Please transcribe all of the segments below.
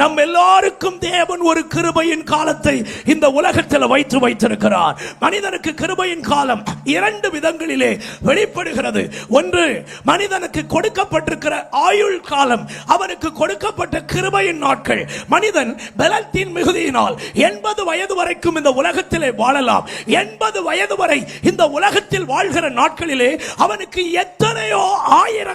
நம் எல்லாருக்கும் தேவன் ஒரு கிருபையின் காலத்தை இந்த உலகத்தில் வைத்து வைத்திருக்கிறார். மனிதனுக்கு கிருபையின் காலம் இரண்டு விதங்களிலே வெளிப்படுகிறது. ஒன்று மனிதனுக்கு கொடுக்கப்பட்டிருக்கிற ஆயுள் காலம் அவனுக்கு கொடுக்கப்பட்ட கிருபையின் நாட்கள். மனிதன் பலத்தின் மிகுதியினால் எண்பது வயது வரைக்கும் இந்த உலகத்திலே வாழலாம். எண்பது வயது வரை இந்த உலகத்தில் வாழ்கிற நாட்களிலே அவனுக்கு எத்தனையோ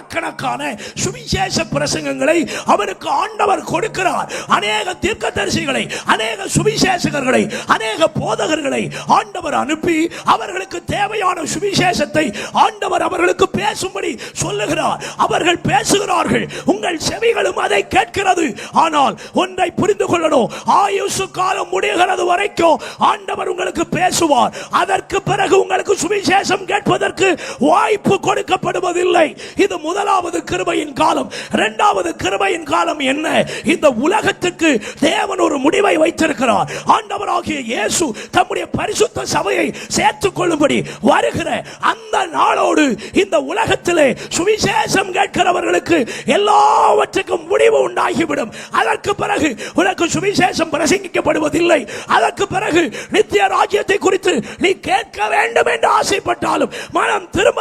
ஆயிரக்கணக்கான சுவிசேஷ பிரசங்கங்களை அவருக்கு ஆண்டவர் கொடுக்கிறார். அநேக தீர்க்கதரிசிகளை அநேக சுவிசேஷகர்களை அநேக போதகர்களை ஆண்டவர் அனுப்பி அவர்களுக்கு தேவையான சுவிசேஷத்தை ஆண்டவர் அவர்களுக்கு பேசும்படி சொல்லுகிறார். அவர்கள் பேசுகிறார்கள். உங்கள் செவிகளும் அதை கேட்கிறது. ஆனால் ஒன்றை புரிந்து கொள்ளணும். ஆயுசு காலம் முடிகிறது வரைக்கும் ஆண்டவர் உங்களுக்கு பேசுவார். அதற்கு பிறகு உங்களுக்கு சுவிசேஷம் கேட்பதற்கு வாய்ப்பு கொடுக்கப்படுவதில்லை. இது முதலாவது கிருபையின் காலம் இரண்டாவது கிருபையின் காலம் என்ன? இந்த உலகத்துக்கு தேவன் ஒரு முடிவை வைத்திருக்கிறார். ஆண்டவராகிய இயேசு தம்முடைய பரிசுத்த சபையை சேர்த்துக் கொள்ளும்படி வருகிற அந்த நாளோடு இந்த உலகத்திலே சுவிசேஷம் கேட்கிறவர்களுக்கு எல்லாவற்றுக்கும் முடிவு உண்டாகிவிடும். அதற்கு பிறகு உனக்கு சுவிசேஷம் பிரசங்கிக்கப்படுவதில்லை. அதற்கு பிறகு நித்திய ராஜ்யத்தை குறித்து நீ கேட்க வேண்டும் என்று ஆசைப்பட்டாலும் மனம் திரும்ப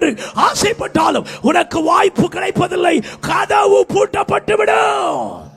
என்று ஆசைப்பட்டாலும் உனக்கு வாய்ப்பு கிடைப்பதில்லை. கதவு பூட்டப்பட்டுவிடும்.